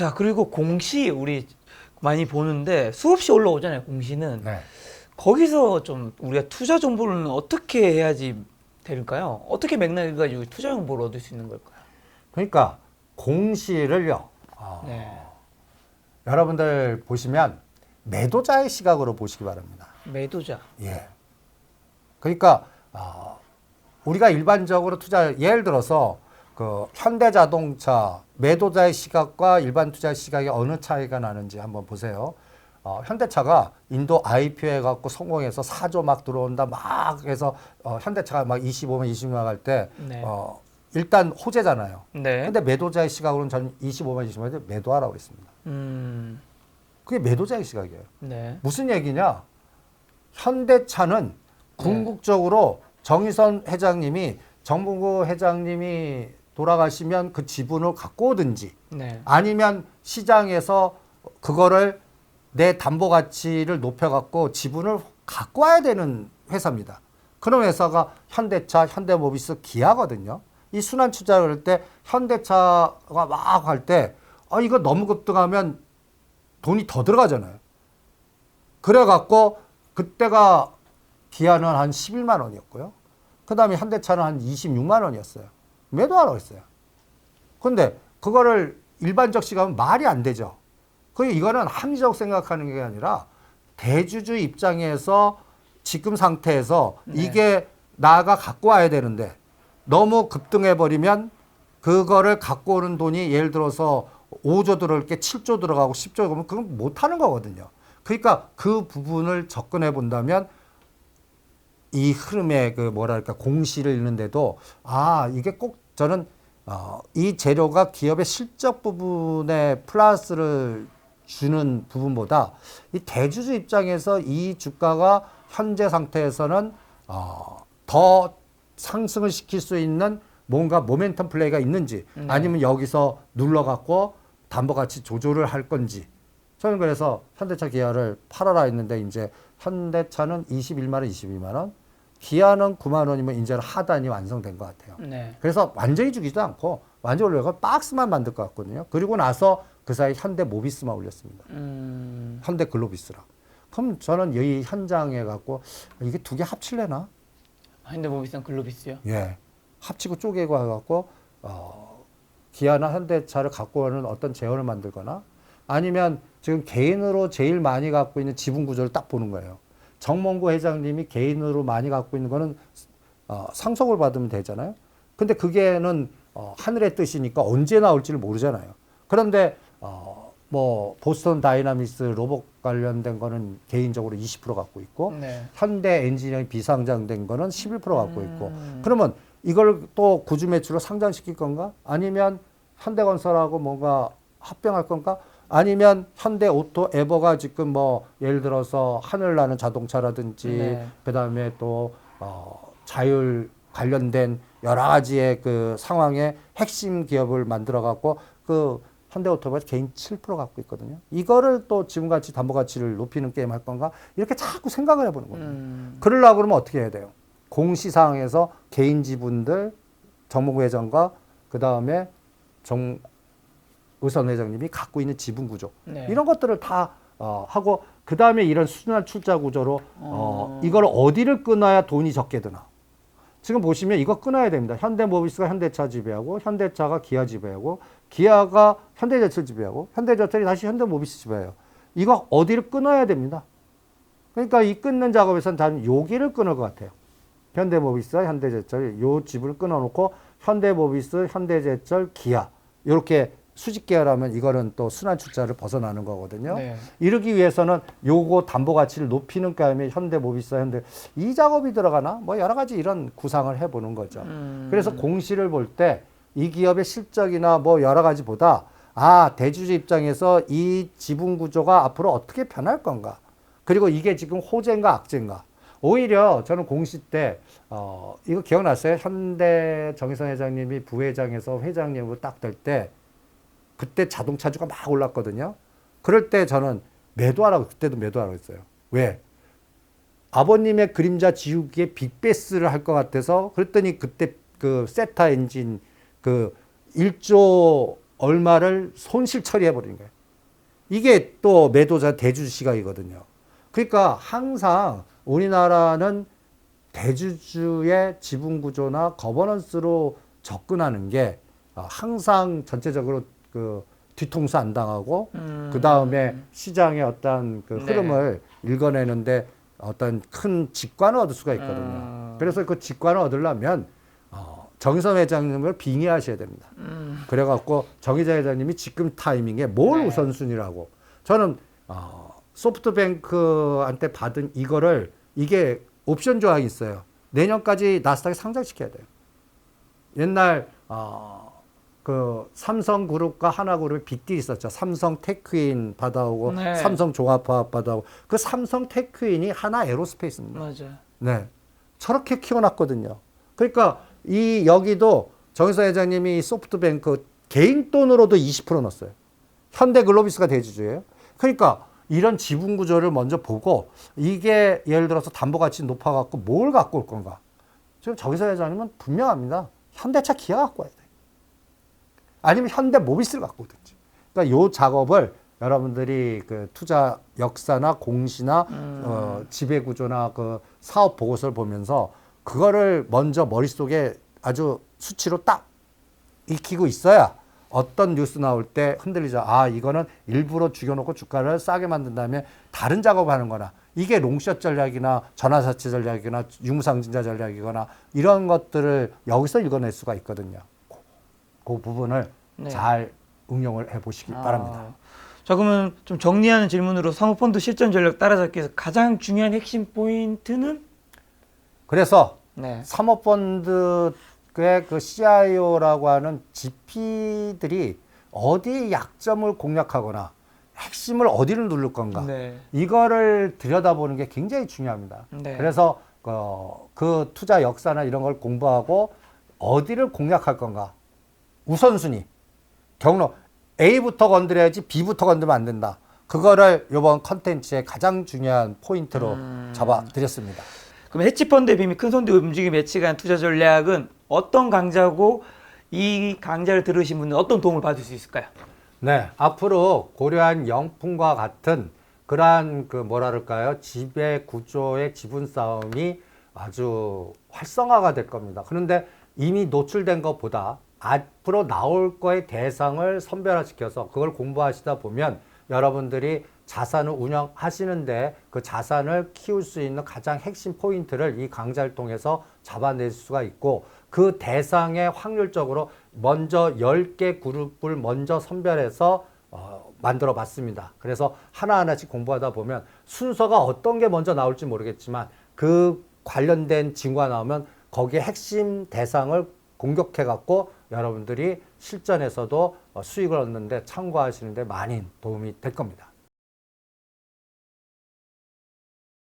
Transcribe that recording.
자 그리고 공시 우리 많이 보는데 수없이 올라오잖아요 공시는 네. 거기서 좀 우리가 투자 정보는 어떻게 해야지 될까요? 어떻게 맥락을 가지고 투자 정보를 얻을 수 있는 걸까요? 그러니까 공시를요. 어, 네 여러분들 보시면 매도자의 시각으로 보시기 바랍니다. 매도자 예. 그러니까 어, 우리가 일반적으로 투자 예를 들어서 그 현대자동차 매도자의 시각과 일반 투자의 시각이 어느 차이가 나는지 한번 보세요. 어, 현대차가 인도 IPO 해갖고 성공해서 사조 막 들어온다 막 해서 어, 현대차가 막 25만 20만 갈때 네. 어, 일단 호재잖아요. 네. 근데 매도자의 시각으로는 저는 25만 20만 때 매도하라고 했습니다. 음, 그게 매도자의 시각이에요. 네. 무슨 얘기냐? 현대차는 궁극적으로 정의선 회장님이 정봉구 회장님이 돌아가시면 그 지분을 갖고 오든지 네. 아니면 시장에서 그거를 내 담보 가치를 높여갖고 지분을 갖고 와야 되는 회사입니다. 그런 회사가 현대차, 현대모비스, 기아거든요. 이 순환 투자를 할 때 현대차가 막 할 때 아, 이거 너무 급등하면 돈이 더 들어가잖아요. 그래갖고 그때가 기아는 한 11만 원이었고요. 그 다음에 현대차는 한 26만 원이었어요. 매도하라고 했어요. 근데 그거를 일반적 시각은 말이 안 되죠. 그 이거는 합리적 생각하는 게 아니라 대주주 입장에서 지금 상태에서 네. 이게 나가 갖고 와야 되는데 너무 급등해 버리면 그거를 갖고 오는 돈이 예를 들어서 5조 들어올 게 7조 들어가고 10조 그러면 그건 못 하는 거거든요. 그러니까 그 부분을 접근해 본다면 이 흐름의 그 뭐랄까 공시를 읽는데도 아 이게 꼭 저는 어, 이 재료가 기업의 실적 부분에 플러스를 주는 부분보다 이 대주주 입장에서 이 주가가 현재 상태에서는 어, 더 상승을 시킬 수 있는 뭔가 모멘텀 플레이가 있는지 네. 아니면 여기서 눌러갖고 담보가치 조절을 할 건지 저는 그래서 현대차 기아를 팔아라 했는데 이제 현대차는 21만 원, 22만 원, 기아는 9만 원이면 이제는 하단이 완성된 것 같아요. 네. 그래서 완전히 죽이지도 않고 완전히 올려가 박스만 만들 것 같거든요. 그리고 나서 그 사이 현대 모비스만 올렸습니다. 음, 현대 글로비스랑. 그럼 저는 이 현장에 갖고 이게 두 개 합칠래나? 현대 모비스랑 글로비스요. 예. 합치고 쪼개고 해갖고, 어, 기아나 현대차를 갖고 오는 어떤 재원을 만들거나 아니면 지금 개인으로 제일 많이 갖고 있는 지분 구조를 딱 보는 거예요. 정몽구 회장님이 개인으로 많이 갖고 있는 거는 어, 상속을 받으면 되잖아요. 근데 그게는 어, 하늘의 뜻이니까 언제 나올지를 모르잖아요. 그런데 어, 뭐 보스턴 다이나믹스 로봇 관련된 거는 개인적으로 20% 갖고 있고 네. 현대 엔지니어링 비상장된 거는 11% 갖고 있고 음. 그러면 이걸 또 구주 매출로 상장시킬 건가? 아니면 현대건설하고 뭔가 합병할 건가? 아니면 현대 오토 에버가 지금 뭐 예를 들어서 하늘 나는 자동차라든지 네. 그다음에 또 어, 자율 관련된 여러 가지의 그 상황에 핵심 기업을 만들어 갖고 그 현대오토가 개인 7% 갖고 있거든요. 이거를 또 지금같이 담보 가치를 높이는 게임 할 건가? 이렇게 자꾸 생각을 해보는 거예요. 음, 그러려고 그러면 어떻게 해야 돼요? 공시사항에서 개인 지분들 정몽구 회장과 그 다음에 정 의선 회장님이 갖고 있는 지분 구조 네. 이런 것들을 다 어, 하고 그 다음에 이런 순환 출자 구조로 어, 어. 이걸 어디를 끊어야 돈이 적게 드나? 지금 보시면 이거 끊어야 됩니다. 현대모비스가 현대차 지배하고 현대차가 기아 지배하고 기아가 현대제철 지배하고 현대제철이 다시 현대모비스 지배해요. 이거 어디를 끊어야 됩니다. 그러니까 이 끊는 작업에서는 단 여기를 끊을 것 같아요. 현대모비스와 현대제철 요 집을 끊어놓고 현대모비스, 현대제철, 기아 이렇게 수직 계열하면 이거는 또 순환 출자를 벗어나는 거거든요. 네. 이러기 위해서는 요거 담보 가치를 높이는 까면 현대 모비스, 현대 이 작업이 들어가나 뭐 여러 가지 이런 구상을 해보는 거죠. 음, 그래서 공시를 볼 때 이 기업의 실적이나 뭐 여러 가지보다 아 대주주 입장에서 이 지분 구조가 앞으로 어떻게 변할 건가 그리고 이게 지금 호재인가 악재인가 오히려 저는 공시 때 어, 이거 기억났어요 현대 정의선 회장님이 부회장에서 회장님으로 딱 될 때 그때 자동차주가 막 올랐거든요 그럴 때 저는 매도하라고 그때도 매도하라고 했어요 왜 아버님의 그림자 지우기에 빅베스를 할 것 같아서 그랬더니 그때 그 세타 엔진 그 1조 얼마를 손실 처리해 버리는 거예요. 이게 또 매도자 대주 시각이거든요. 그러니까 항상 우리나라는 대주주의 지분 구조나 거버넌스로 접근하는 게 어, 항상 전체적으로 그 뒤통수 안 당하고 음. 그 다음에 시장의 어떤 그 네. 흐름을 읽어내는데 어떤 큰 직관을 얻을 수가 있거든요. 음. 그래서 그 직관을 얻으려면 어, 정의선 회장님을 빙의하셔야 됩니다. 음. 그래갖고 정의자 회장님이 지금 타이밍에 뭘 네. 우선순위라고 저는 어, 소프트뱅크한테 받은 이거를 이게 옵션 조항이 있어요. 내년까지 나스닥에 상장시켜야 돼요. 옛날 어, 그 삼성그룹과 하나그룹의 빅딜이 있었죠. 삼성 테크인 받아오고 네. 삼성 종합화학 받아오고 그 삼성 테크인이 하나 에로스페이스입니다. 맞아요. 네. 저렇게 키워놨거든요. 그러니까 이 여기도 정의서 회장님이 이 소프트뱅크 개인 돈으로도 20% 넣었어요. 현대글로비스가 대주주예요. 그러니까 이런 지분 구조를 먼저 보고 이게 예를 들어서 담보 가치 높아 갖고 뭘 갖고 올 건가. 지금 정의서 회장님은 분명합니다. 현대차 기아 갖고 와야 돼. 아니면 현대 모비스를 갖고 오든지. 그러니까 요 작업을 여러분들이 그 투자 역사나 공시나 음. 어, 지배 구조나 그 사업 보고서를 보면서 그거를 먼저 머릿속에 아주 수치로 딱 익히고 있어야 어떤 뉴스 나올 때 흔들리죠. 아, 이거는 일부러 죽여놓고 주가를 싸게 만든 다음에 다른 작업을 하는 거나 이게 롱숏 전략이나 전화사채 전략이나 유무상증자 전략이거나 이런 것들을 여기서 읽어낼 수가 있거든요. 그, 그 부분을 네. 잘 응용을 해 보시기 아. 바랍니다. 자 그러면 좀 정리하는 질문으로 사모펀드 실전 전략 따라잡기 에서 가장 중요한 핵심 포인트는 그래서 네. 사모펀드의 그 CIO라고 하는 GP들이 어디 약점을 공략하거나 핵심을 어디를 누를 건가 네. 이거를 들여다보는 게 굉장히 중요합니다. 네. 그래서 어, 그 투자 역사나 이런 걸 공부하고 어디를 공략할 건가 우선순위 경로 A부터 건드려야지 B부터 건드면 안 된다. 그거를 이번 컨텐츠의 가장 중요한 포인트로 음. 잡아드렸습니다. 그럼 헤지펀드의 비밀 큰 손들 움직임 예측한 투자 전략은 어떤 강좌고 이 강좌를 들으신 분은 어떤 도움을 받을 수 있을까요? 네, 앞으로 고려한 영풍과 같은 그러한 그 뭐랄까요 지배 구조의 지분 싸움이 아주 활성화가 될 겁니다. 그런데 이미 노출된 것보다 앞으로 나올 거의 대상을 선별화시켜서 그걸 공부하시다 보면 여러분들이 자산을 운영하시는데 그 자산을 키울 수 있는 가장 핵심 포인트를 이 강좌를 통해서 잡아낼 수가 있고 그 대상에 확률적으로 먼저 10개 그룹을 먼저 선별해서 어, 만들어 봤습니다. 그래서 하나하나씩 공부하다 보면 순서가 어떤 게 먼저 나올지 모르겠지만 그 관련된 징후가 나오면 거기에 핵심 대상을 공격해 갖고 여러분들이 실전에서도 어, 수익을 얻는데 참고하시는데 많이 도움이 될 겁니다.